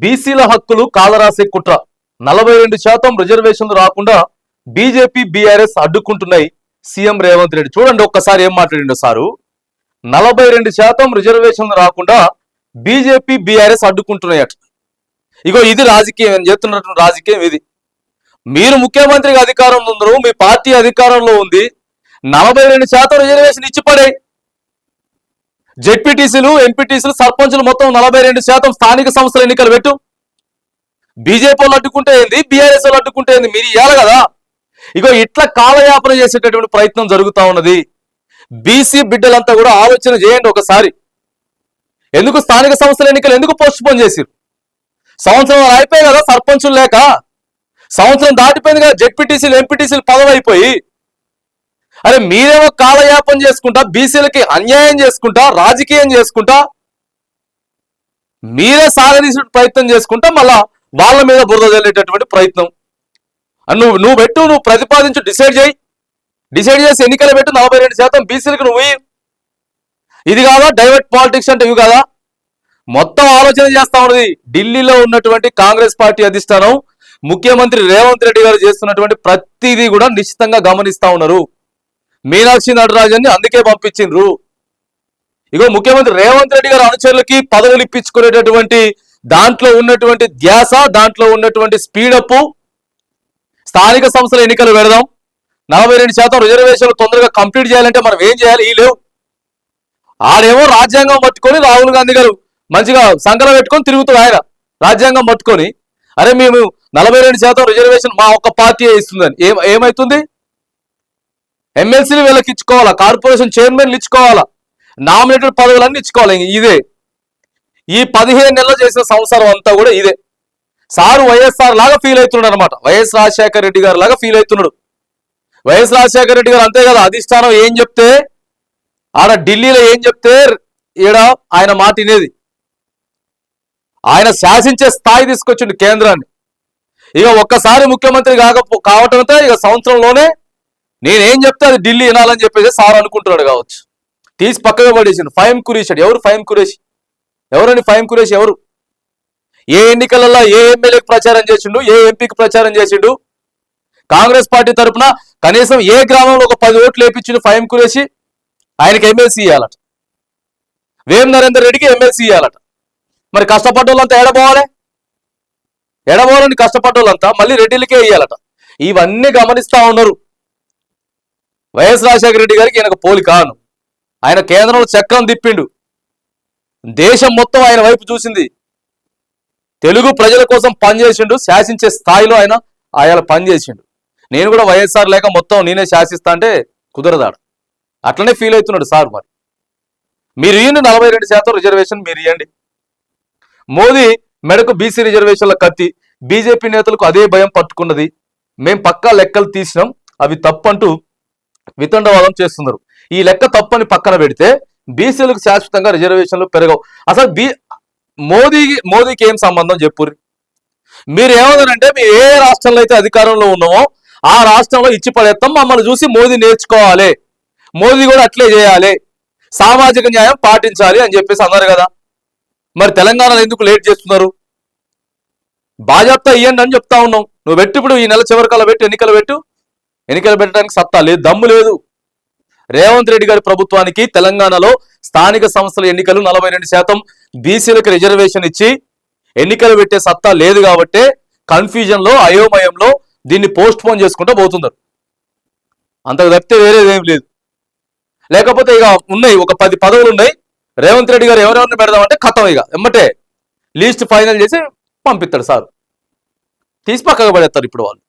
బీసీల హక్కులు కాలరాసే కుట్ర. నలభై రెండు శాతం రిజర్వేషన్లు రాకుండా బీజేపీ బీఆర్ఎస్ అడ్డుకుంటున్నాయి. సీఎం రేవంత్ రెడ్డి. చూడండి ఒక్కసారి ఏం మాట్లాడిండో సారు. నలభై రెండు శాతం రిజర్వేషన్లు రాకుండా బీజేపీ బీఆర్ఎస్ అడ్డుకుంటున్నాయట ఇగో ఇది రాజకీయం. అని చెప్తున్నటువంటి రాజకీయం ఇది. మీరు ముఖ్యమంత్రిగా అధికారంలో ఉన్నారు మీ పార్టీ అధికారంలో ఉంది. నలభై రెండు శాతం రిజర్వేషన్ ఇచ్చి పడే జెడ్పీటీసీలు ఎంపీటీసీలు సర్పంచులు మొత్తం నలభై రెండు శాతం స్థానిక సంస్థల ఎన్నికలు పెట్టు. బీజేపీ వాళ్ళు అడ్డుకుంటే ఏంది? బీఆర్ఎస్ వాళ్ళు అడ్డుకుంటే ఏంది? మీరు ఇవ్వాలి కదా. ఇగో ఇట్లా కాలయాపన చేసేటటువంటి ప్రయత్నం జరుగుతూ ఉన్నది. బీసీ బిడ్డలంతా కూడా ఆలోచన చేయండి ఒకసారి. ఎందుకు స్థానిక సంస్థల ఎన్నికలు ఎందుకు పోస్ట్ పోన్ చేసిరు సంవత్సరం అయిపోయాయి కదా సర్పంచులు లేక. సంవత్సరం దాటిపోయింది కదా జెడ్పీటీసీలు ఎంపీటీసీలు పదవి అయిపోయి అరే మీరేమో కాలయాపన చేసుకుంటా బీసీలకి అన్యాయం చేసుకుంటా రాజకీయం చేసుకుంటా మీరే సాగదీసే ప్రయత్నం చేసుకుంటా మళ్ళా వాళ్ళ మీద బురద చల్లేటటువంటి ప్రయత్నం. నువ్వు నువ్వు పెట్టు నువ్వు ప్రతిపాదించు డిసైడ్ చేయి. డిసైడ్ చేసి ఎన్నికలు పెట్టు నలభై రెండు శాతం బీసీలకు నువ్వు ఇది కాదా? డైవర్ట్ పాలిటిక్స్ అంటే ఇవి కాదా? మొత్తం ఆలోచన చేస్తా ఉన్నది ఢిల్లీలో ఉన్నటువంటి కాంగ్రెస్ పార్టీ అధిష్టానం ముఖ్యమంత్రి రేవంత్ రెడ్డి గారు చేస్తున్నటువంటి ప్రతిదీ కూడా నిశ్చితంగా గమనిస్తా ఉన్నారు. మీనాక్షి నటరాజన్ని అందుకే పంపించిండ్రు. ఇగో ముఖ్యమంత్రి రేవంత్ రెడ్డి గారు అనుచరులకి పదవులు ఇప్పించుకునేటటువంటి దాంట్లో ఉన్నటువంటి ధ్యాస దాంట్లో ఉన్నటువంటి స్పీడప్ స్థానిక సంస్థల ఎన్నికలు పెడదాం. నలభై రెండు శాతం రిజర్వేషన్లు తొందరగా కంప్లీట్ చేయాలంటే మనం ఏం చేయాలి? ఈ లేవు. ఆడేమో రాజ్యాంగం పట్టుకొని రాహుల్ గాంధీ గారు మంచిగా సంకలం పెట్టుకొని తిరుగుతాడు ఆయన. రాజ్యాంగం పట్టుకొని. అరే మేము నలభై రెండు శాతం రిజర్వేషన్ మా ఒక్క పార్టీ ఇస్తుందని. ఏం ఏమైతుంది? ఎమ్మెల్సీలు వీళ్ళకి ఇచ్చుకోవాలా? కార్పొరేషన్ చైర్మన్లు ఇచ్చుకోవాలా? నామినేటెడ్ పదవులన్నీ ఇచ్చుకోవాలి? ఇదే. ఈ పదిహేను నెలలు చేసిన సంవత్సరం అంతా కూడా ఇదే. సారు వైఎస్ఆర్ లాగా ఫీల్ అవుతున్నాడు అనమాట వైఎస్ రాజశేఖర రెడ్డి గారు లాగా ఫీల్ అవుతున్నాడు. వైఎస్ రాజశేఖర రెడ్డి గారు అంతే కదా అధిష్టానం ఏం చెప్తే ఆడ ఢిల్లీలో ఏం చెప్తే ఈడ ఆయన మాట వినేది. ఆయన శాసించే స్థాయి తీసుకొచ్చిండు కేంద్రాన్ని. ఇక ఒక్కసారి ముఖ్యమంత్రి కాక కావటంతో ఇక సంవత్సరంలోనే నేనేం చెప్తే అది ఢిల్లీ వినాలని చెప్పేసి సార్ అనుకుంటున్నాడు కావచ్చు. తీసి పక్కగా పడేసిండు. ఫైమ్ కురేషాడు ఎవరు ఫైమ్ కురేషి? ఎవరండి ఫైమ్ కురేష్? ఎవరు? ఏ ఎన్నికలలో ఏ ఎమ్మెల్యేకి ప్రచారం చేసిండు? ఏ ఎంపీకి ప్రచారం చేసిండు? కాంగ్రెస్ పార్టీ తరపున కనీసం ఏ గ్రామంలో ఒక పది ఓట్లు వేపించిండు ఫైమ్ కురేషి? ఆయనకి ఎమ్మెల్సీ ఇవ్వాలట వేం నరేందర్ రెడ్డికి ఎమ్మెల్సీ ఇవ్వాలట మరి కష్టపడ్డోళ్ళంతా ఎడబోవాలి ఎడబోవాలని కష్టపడ్డోళ్ళంతా? మళ్ళీ రెడ్డిలకే ఇవ్వాలట ఇవన్నీ గమనిస్తా ఉన్నారు. వైఎస్ రాజశేఖర రెడ్డి గారికి ఈయనకు పోలికాను ఆయన కేంద్రంలో చక్రం తిప్పిండు. దేశం మొత్తం ఆయన వైపు చూసింది. తెలుగు ప్రజల కోసం పనిచేసిండు శాసించే స్థాయిలో ఆయన ఆయన పనిచేసిండు. నేను కూడా వైఎస్ఆర్ లేక మొత్తం నేనే శాసిస్తా అంటే కుదరదాడు. అట్లనే ఫీల్ అవుతున్నాడు సార్ మరి. మీరు ఇవ్వండి నలభై రెండు శాతం రిజర్వేషన్ మీరు ఇవ్వండి మోదీ మెడకు బీసీ రిజర్వేషన్ల కత్తి బీజేపీ నేతలకు అదే భయం పట్టుకున్నది. మేం పక్కా లెక్కలు తీసినాం. అవి తప్పంటూ వితండవాదం చేస్తున్నారు. ఈ లెక్క తప్పని పక్కన పెడితే బీసీలకు శాశ్వతంగా రిజర్వేషన్లు పెరగవు. అసలు బీ మోదీకి మోదీకి ఏం సంబంధం చెప్పుర్రి? మీరు ఏమన్నారంటే మీరు ఏ రాష్ట్రంలో అయితే అధికారంలో ఉన్నామో ఆ రాష్ట్రంలో ఇచ్చి పడేస్తాం మమ్మల్ని చూసి మోదీ నేర్చుకోవాలి. మోదీ కూడా అట్లే చేయాలి. సామాజిక న్యాయం పాటించాలి అని చెప్పేసి అన్నారు కదా. మరి తెలంగాణలో ఎందుకు లేట్ చేస్తున్నారు? బాధ్యత ఇవ్వండి అని చెప్తా ఉన్నాం. నువ్వు పెట్టు ఇప్పుడు ఈ నెల చివరికల్లా పెట్టు ఎన్నికలు పెట్టు. ఎన్నికలు పెట్టడానికి సత్తా లేదు దమ్ము లేదు. రేవంత్ రెడ్డి గారి ప్రభుత్వానికి తెలంగాణలో స్థానిక సంస్థల ఎన్నికలు నలభై రెండు శాతం బీసీలకు రిజర్వేషన్ ఇచ్చి ఎన్నికలు పెట్టే సత్తా లేదు కాబట్టి కన్ఫ్యూజన్లో అయోమయంలో దీన్ని పోస్ట్ పోన్ చేసుకుంటూ పోతున్నారు. అంతకు తప్పితే వేరేదేం లేదు. లేకపోతే ఇక ఉన్నాయి ఒక పది పదవులు ఉన్నాయి. రేవంత్ రెడ్డి గారు ఎవరెవరిని పెడదామంటే కథం ఇక. ఎమ్మటే లీస్ట్ ఫైనల్ చేసి పంపిస్తాడు సార్. తీసి పక్కకు పడేస్తారు ఇప్పుడు వాళ్ళు.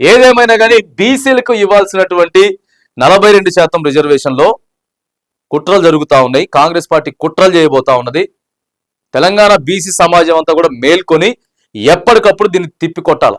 ఏదేమైనా కానీ బీసీలకు ఇవ్వాల్సినటువంటి నలభై రెండు శాతం రిజర్వేషన్లో కుట్రలు జరుగుతూ ఉన్నాయి. కాంగ్రెస్ పార్టీ కుట్రలు చేయబోతా ఉన్నది. తెలంగాణ బీసీ సమాజం అంతా కూడా మేల్కొని ఎప్పటికప్పుడు దీన్ని తిప్పికొట్టాలి.